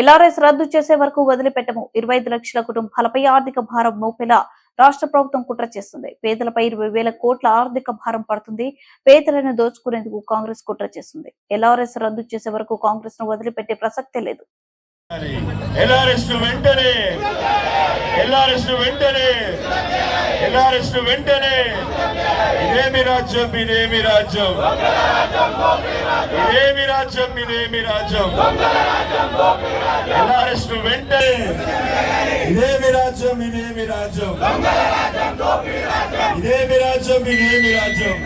LRS రద్దు చేసే వరకు వదిలిపెట్టము. ఇరవై ఐదు లక్షల కుటుంబాలపై ఆర్థిక భారం మోపేలా రాష్ట్ర ప్రభుత్వం కుట్ర చేస్తుంది. పేదలపై ఇరవై వేల కోట్ల ఆర్థిక భారం పడుతుంది. పేదలను దోచుకునేందుకు కాంగ్రెస్ కుట్ర చేస్తుంది. ఎల్ఆర్ఎస్ రద్దు చేసే వరకు కాంగ్రెస్ను వదిలిపెట్టే ప్రసక్తే లేదు. ఎల్ఆర్ఎస్ వెంటనే ఎల్ఆర్ఎస్ వెంటనే ఎల్ఆర్ఎస్ వెంటనే. ఇదేమి రాజ్యం ఇదేమి రాజ్యం? ఇదేమి రాజ్యం ఇదేమి రాజ్యం? ఎల్ఆర్ఎస్ వెంటనే. ఇదేమి రాజ్యం ఇదేమి రాజ్యం? ఇదేమి రాజ్యం ఇదేమి రాజ్యం?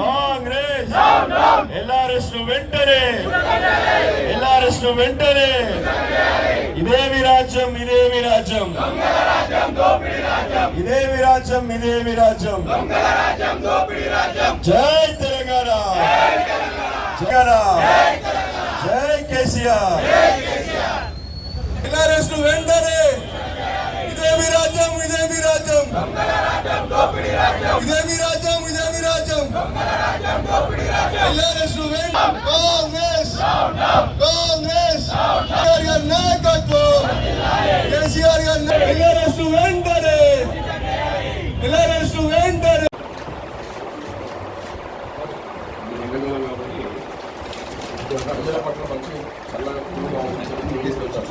కాంగ్రెస్. ఎల్ఆర్ఎస్ వెంటనే ఎల్ఆర్ఎస్ వెంటనే. ఇదేమి రాజ్యం ఇదేమి రాజ్యం ఇదేమి రాజ్యం ఇదేమి రాజ్యం జై తెలంగాణ. జగన జై కేసీఆర్. ఎల్ఆర్ఎస్ వెంటనే. ఇదేమి రాజ్యం ఇదేమి రాజ్యం ఇదేమి రాజ్యం ఇదేమి రాజ్యం ఎల్ఆర్ఎస్ కాంగ్రెస్ కాంగ్రెస్ కేసీఆర్ గారి నాయకత్వం కేసీఆర్ గారి ఎల్ఆర్ఎస్ వెంటనే ఎల్ఆర్ఎస్ వెంటనే ప్రజల పట్ల మంచి చల్లగా కూల్గా ఉంటుంది తీసుకొచ్చారు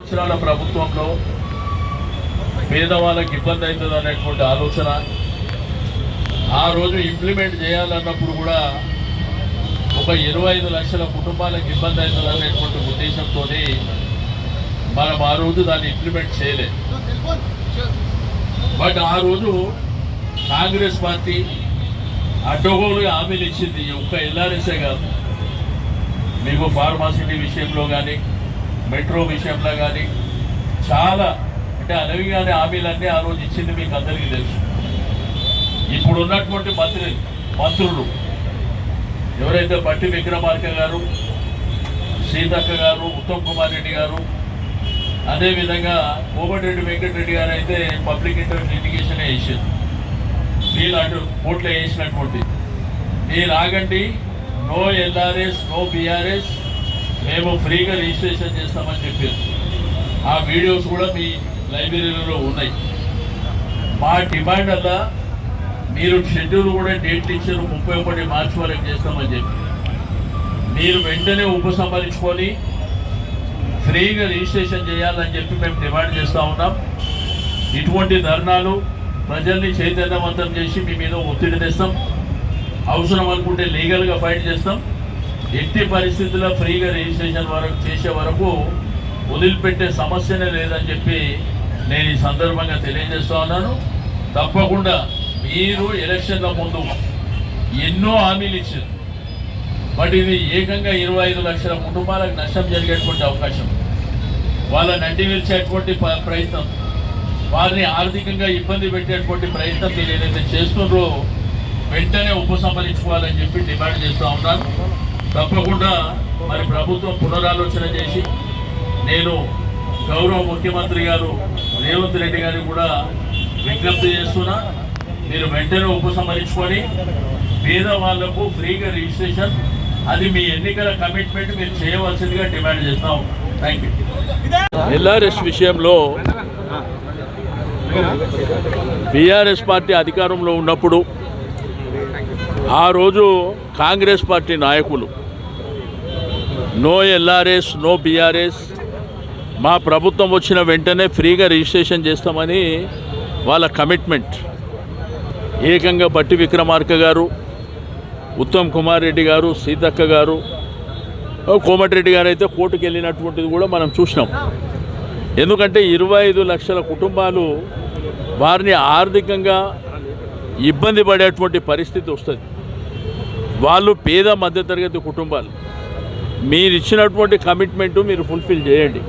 సంవత్సరాల ప్రభుత్వంలో పేదవాళ్ళకి ఇబ్బంది అవుతుంది అనేటువంటి ఆలోచన ఆ రోజు ఇంప్లిమెంట్ చేయాలన్నప్పుడు కూడా ఒక ఇరవై ఐదు లక్షల కుటుంబాలకు ఇబ్బంది అవుతుంది అనేటువంటి ఉద్దేశంతో మనం ఆ రోజు దాన్ని ఇంప్లిమెంట్ చేయలేదు. బట్ ఆ రోజు కాంగ్రెస్ పార్టీ అడ్డగోలుగా హామీలు ఇచ్చింది ఒక్క ఎల్ఆర్ఎస్ఏ కాదు. మీకు ఫార్మాసిటీ విషయంలో కానీ మెట్రో విషయంలో కానీ చాలా అంటే అనవిగానే హామీలన్నీ ఆ రోజు ఇచ్చింది మీకు అందరికీ తెలుసు. ఇప్పుడు ఉన్నటువంటి మంత్రి మంత్రులు ఎవరైతే బట్టి విక్రమార్క గారు సీతక్క గారు ఉత్తమ్ కుమార్ రెడ్డి గారు అదేవిధంగా కోమటిరెడ్డి వెంకటరెడ్డి గారు అయితే పబ్లిక్ ఇంటర్వ్యూ లిటిగేషన్ వేసారు వీళ్ళు అటు కోర్టులో వేసినటువంటి. మీరు ఆగండి నో ఎల్ఆర్ఎస్ నో బీఆర్ఎస్. మేము ఫ్రీగా రిజిస్ట్రేషన్ చేస్తామని చెప్పారు. ఆ వీడియోస్ కూడా మీ లైబ్రరీలో ఉన్నాయి. మా డిమాండ్ అలా మీరు షెడ్యూల్ కూడా డేట్లు ఇచ్చారు ముప్పై ఒకటి మార్చి వరకు చేస్తామని చెప్పి. మీరు వెంటనే ఉపసంహరించుకొని ఫ్రీగా రిజిస్ట్రేషన్ చేయాలని చెప్పి మేము డిమాండ్ చేస్తూ ఉన్నాం. ఇటువంటి ధర్నాలు ప్రజల్ని చైతన్యవంతం చేసి మీ మీద ఒత్తిడి తెస్తాం. అవసరం అనుకుంటే లీగల్గా ఫైట్ చేస్తాం. ఎట్టి పరిస్థితుల్లో ఫ్రీగా రిజిస్ట్రేషన్ వరకు చేసే వరకు వదిలిపెట్టే సమస్యనే లేదని చెప్పి నేను ఈ సందర్భంగా తెలియజేస్తా ఉన్నాను. తప్పకుండా మీరు ఎలక్షన్ల ముందు ఎన్నో హామీలు ఇచ్చారు. బట్ ఇది ఏకంగా ఇరవై ఐదు లక్షల కుటుంబాలకు నష్టం జరిగేటువంటి అవకాశం. వాళ్ళ అడ్డి విలిచేటువంటి ప్రయత్నం. వారిని ఆర్థికంగా ఇబ్బంది పెట్టేటువంటి ప్రయత్నం మీరు ఏదైతే చేస్తున్నారో వెంటనే ఉపసంహరించుకోవాలని చెప్పి డిమాండ్ చేస్తూ ఉన్నాను. తప్పకుండా మరి ప్రభుత్వం పునరాలోచన చేసి నేను గౌరవ ముఖ్యమంత్రి గారు రేవంత్ రెడ్డి గారికి కూడా విజ్ఞప్తి చేస్తున్నా. మీరు వెంటనే ఉపసంహరించుకొని పేదవాళ్ళకు ఫ్రీగా రిజిస్ట్రేషన్ అది మీ ఎన్నికల కమిట్మెంట్ మీరు చేయవలసిందిగా డిమాండ్ చేస్తాం థ్యాంక్ యూ ఎల్ఆర్ఎస్ విషయంలో బీఆర్ఎస్ పార్టీ అధికారంలో ఉన్నప్పుడు ఆ రోజు కాంగ్రెస్ పార్టీ నాయకులు నో ఎల్ఆర్ఎస్ నో బీఆర్ఎస్ మా ప్రభుత్వం వచ్చిన వెంటనే ఫ్రీగా రిజిస్ట్రేషన్ చేస్తామని వాళ్ళ కమిట్మెంట్. ఏకంగా బట్టి విక్రమార్క గారు ఉత్తమ్ కుమార్ రెడ్డి గారు సీతక్క గారు కోమటిరెడ్డి గారు అయితే కోర్టుకు వెళ్ళినటువంటిది కూడా మనం చూసినాం. ఎందుకంటే ఇరవై ఐదు లక్షల కుటుంబాలు వారిని ఆర్థికంగా ఇబ్బంది పడేటువంటి పరిస్థితి వస్తుంది. వాళ్ళు పేద మధ్యతరగతి కుటుంబాలు. మీరు ఇచ్చినటువంటి కమిట్మెంటు మీరు ఫుల్ఫిల్ చేయండి.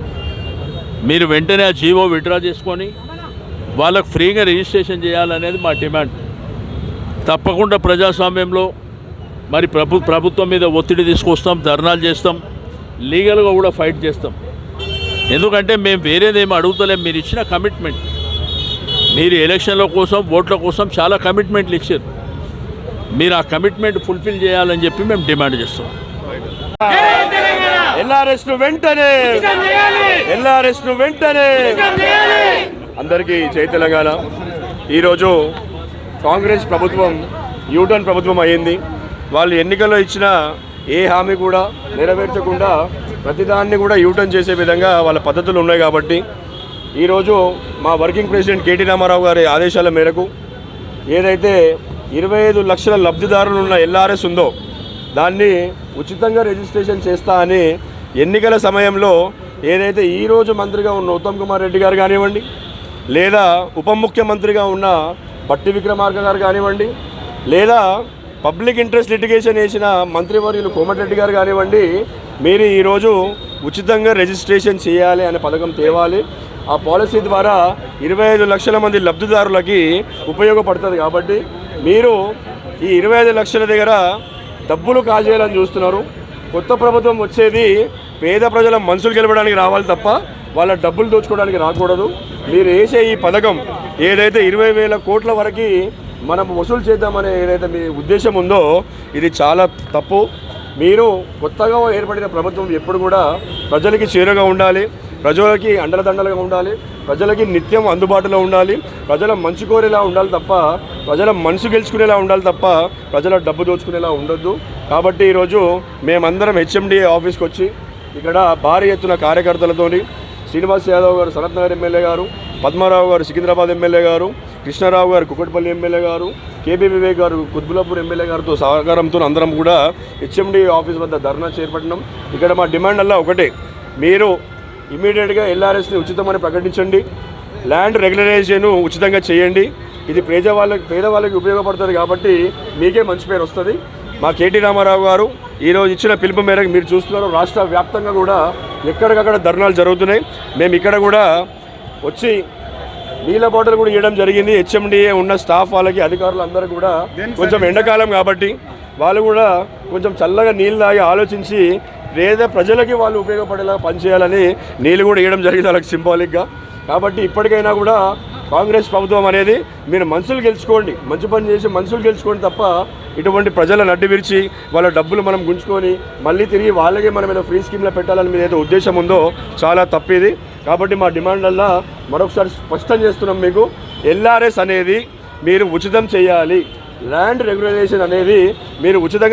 మీరు వెంటనే ఆ జీవో విడ్రా చేసుకొని వాళ్ళకు ఫ్రీగా రిజిస్ట్రేషన్ చేయాలనేది మా డిమాండ్. తప్పకుండా ప్రజాస్వామ్యంలో మరి ప్రభు ప్రభుత్వం మీద ఒత్తిడి తీసుకొస్తాం ధర్నాలు చేస్తాం లీగల్గా కూడా ఫైట్ చేస్తాం. ఎందుకంటే మేము వేరేదేమి అడుగుతలేం. మీరు ఇచ్చిన కమిట్మెంట్ మీరు ఎలక్షన్ల కోసం ఓట్ల కోసం చాలా కమిట్మెంట్లు ఇచ్చారు. మీరు ఆ కమిట్మెంట్ ఫుల్ఫిల్ చేయాలని చెప్పి మేము డిమాండ్ చేస్తున్నాం. ఎల్ఆర్ఎస్ను వెంటనే ఎల్ఆర్ఎస్ను వెంటనే అందరికీ జై తెలంగాణ. ఈరోజు కాంగ్రెస్ ప్రభుత్వం యూటర్న్ ప్రభుత్వం అయ్యింది. వాళ్ళు ఎన్నికల్లో ఇచ్చిన ఏ హామీ కూడా నెరవేర్చకుండా ప్రతిదాన్ని కూడా యూటర్న్ చేసే విధంగా వాళ్ళ పద్ధతులు ఉన్నాయి కాబట్టి ఈరోజు మా వర్కింగ్ ప్రెసిడెంట్ కేటీ రామారావు గారి ఆదేశాల మేరకు ఏదైతే ఇరవై ఐదు లక్షల లబ్ధిదారులు ఉన్న ఎల్ఆర్ఎస్ ఉందో దాన్ని ఉచితంగా రిజిస్ట్రేషన్ చేస్తా అని ఎన్నికల సమయంలో ఏదైతే ఈరోజు మంత్రిగా ఉన్న ఉత్తమ్ కుమార్ రెడ్డి గారు కానివ్వండి లేదా ఉప ముఖ్యమంత్రిగా ఉన్న పట్టి విక్రమార్క గారు కానివ్వండి లేదా పబ్లిక్ ఇంట్రెస్ట్ లిటిగేషన్ వేసిన మంత్రివర్యులు కోమటిరెడ్డి గారు కానివ్వండి మీరు ఈరోజు ఉచితంగా రిజిస్ట్రేషన్ చేయాలి అనే పథకం తేవాలి. ఆ పాలసీ ద్వారా ఇరవై ఐదు లక్షల మంది లబ్ధిదారులకి ఉపయోగపడుతుంది కాబట్టి మీరు ఈ ఇరవై ఐదు లక్షల దగ్గర డబ్బులు కాజేయాలని చూస్తున్నారు. కొత్త ప్రభుత్వం వచ్చేది పేద ప్రజల మనసులు గెలవడానికి రావాలి తప్ప వాళ్ళ డబ్బులు దోచుకోవడానికి రాకూడదు. మీరు వేసే ఈ పథకం ఏదైతే ఇరవై వేల కోట్ల వరకు మనం వసూలు చేద్దామనే ఏదైతే మీ ఉద్దేశం ఉందో ఇది చాలా తప్పు. మీరు కొత్తగా ఏర్పడిన ప్రభుత్వం ఎప్పుడు కూడా ప్రజలకి చేరుగా ఉండాలి. ప్రజలకి అండలదండలుగా ఉండాలి ప్రజలకి నిత్యం అందుబాటులో ఉండాలి ప్రజల మంచి కోరేలా ఉండాలి తప్ప ప్రజల మనసు గెలుచుకునేలా ఉండాలి తప్ప ప్రజల డబ్బు దోచుకునేలా ఉండొద్దు. కాబట్టి ఈరోజు మేమందరం హెచ్ఎండిఏ ఆఫీస్కి వచ్చి ఇక్కడ భారీ ఎత్తున కార్యకర్తలతోని శ్రీనివాస్ యాదవ్ గారు సనత్ నగర్ ఎమ్మెల్యే గారు పద్మారావు గారు సికింద్రాబాద్ ఎమ్మెల్యే గారు కృష్ణారావు గారు కుక్కటిపల్లి ఎమ్మెల్యే గారు కేబీ వివేక్ గారు కుత్బులాపూర్ ఎమ్మెల్యే గారితో సహకారంతో అందరం కూడా హెచ్ఎండి ఆఫీస్ వద్ద ధర్నా చేపట్టడం ఇక్కడ మా డిమాండ్ అలా ఒకటే. మీరు ఇమీడియట్గా ఎల్ఆర్ఎస్ని ఉచితమని ప్రకటించండి. ల్యాండ్ రెగ్యులరైజేషన్ ఉచితంగా చేయండి. ఇది పేద వాళ్ళకి పేదవాళ్ళకి ఉపయోగపడుతుంది కాబట్టి మీకే మంచి పేరు వస్తుంది. మా కేటీ రామారావు గారు ఈరోజు ఇచ్చిన పిలుపు మేరకు మీరు చూస్తున్నారు. రాష్ట్ర వ్యాప్తంగా కూడా ఎక్కడికక్కడ ధర్నాలు జరుగుతున్నాయి. మేము ఇక్కడ కూడా వచ్చి నీళ్ళ బాటిల్ కూడా ఇవ్వడం జరిగింది. హెచ్ఎండిఏ ఉన్న స్టాఫ్ వాళ్ళకి అధికారులు అందరూ కూడా కొంచెం ఎండాకాలం కాబట్టి వాళ్ళు కూడా కొంచెం చల్లగా నీళ్ళు తాగి ఆలోచించి పేద ప్రజలకి వాళ్ళు ఉపయోగపడేలా పనిచేయాలని నీళ్ళు కూడా ఇవ్వడం జరిగింది వాళ్ళకి సింబాలిక్గా. కాబట్టి ఇప్పటికైనా కూడా కాంగ్రెస్ ప్రభుత్వం అనేది మీరు మనుషులు గెలుచుకోండి మంచి పని చేసి మనుషులు గెలుచుకోండి తప్ప ఇటువంటి ప్రజల అడ్డు విరిచి వాళ్ళ డబ్బులు మనం గుంజుకొని మళ్ళీ తిరిగి వాళ్ళకే మనం ఏదో ఫ్రీ స్కీమ్లో పెట్టాలని మీద ఏదో ఉద్దేశం ఉందో చాలా తప్పిది. కాబట్టి మా డిమాండ్లల్లో మరొకసారి స్పష్టం చేస్తున్నాం మీకు. ఎల్ఆర్ఎస్ అనేది మీరు ఉచితం చేయాలి. ల్యాండ్ రెగ్యులైజేషన్ అనేది మీరు ఉచితంగా